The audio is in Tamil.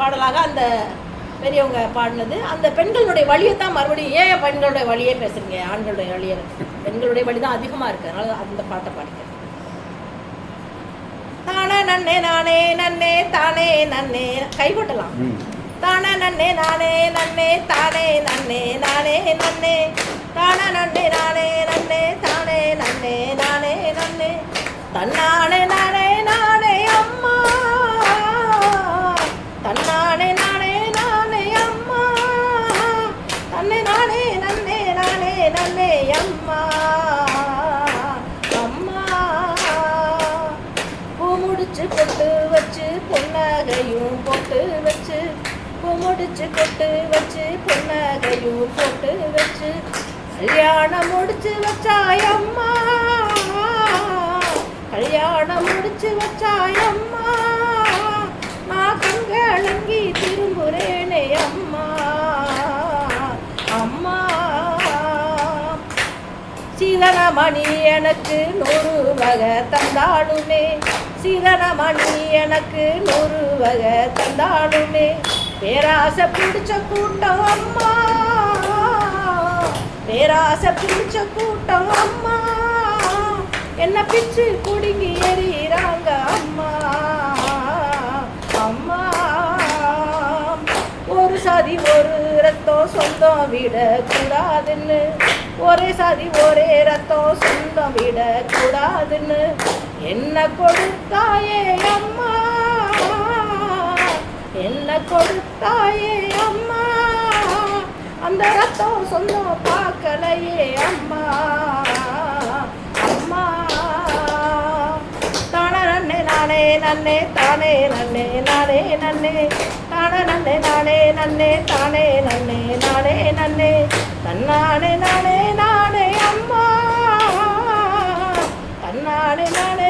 பாடலாக அந்த பெரியவங்க பாடினது. அந்த பெண்களுடைய வழியை தான் மறுபடியும் ஏன் பெண்களுடைய வழியே பேசுறீங்க ஆண்களுடைய வழியை. பெண்களுடைய வழி தான் அதிகமாக இருக்கு. அதனால அந்த பாட்டை பாடிக்கிறேன் தானே நன்னே நானே நன்னே தானே நன்னே. கைகொட்டலாம். தானே நன்னே நானே நன்னே தானே நன்னே நானே நன்னே. தானே நன்னே நானே நன்னே தானே நன்னே நானே நன்னே. தன்னானே நானே அம்மா. அம்மா. பூ முடிச்சு கொட்டு வச்சு பொன்னகையும் போட்டு வச்சு. பூ முடிச்சு கொட்டு வச்சு பொன்னகையும் போட்டு வச்சு. கல்யாணம் முடிச்சு வச்சாயம்மா கல்யாணம் முடிச்சு வச்சாயம்மா சீதனமணி எனக்கு நூறு வகை தந்தாடுமே சீதனமணி எனக்கு நூறு வகை தந்தாடுமே பேராசை பிடிச்ச கூட்டம் அம்மா. பேராசை பிடிச்ச கூட்டம் அம்மா. என்ன பிச்சு குடுங்கி எறிகிறாங்க அம்மா. அம்மா ஒரு சதி ஒரு ரத்தம் சொந்தம் விடக்கூடாதுன்னு. ஒரே சாதி ஒரே ரத்தம் சொந்தம் விட கூடாதுன்னு. என்ன கொடுத்தாயே அம்மா? என்ன கொடுத்தாயே அம்மா? அந்த ரத்தம் சொந்தம் பார்க்கலையே அம்மா? அம்மா தானே நன்னே நானே நன்னே தானே நன்னே நானே நன்னே. தானே நன்னே நானே நன்னே தானே நன்னே நானே நன்னே. தன்னானே Fernandez.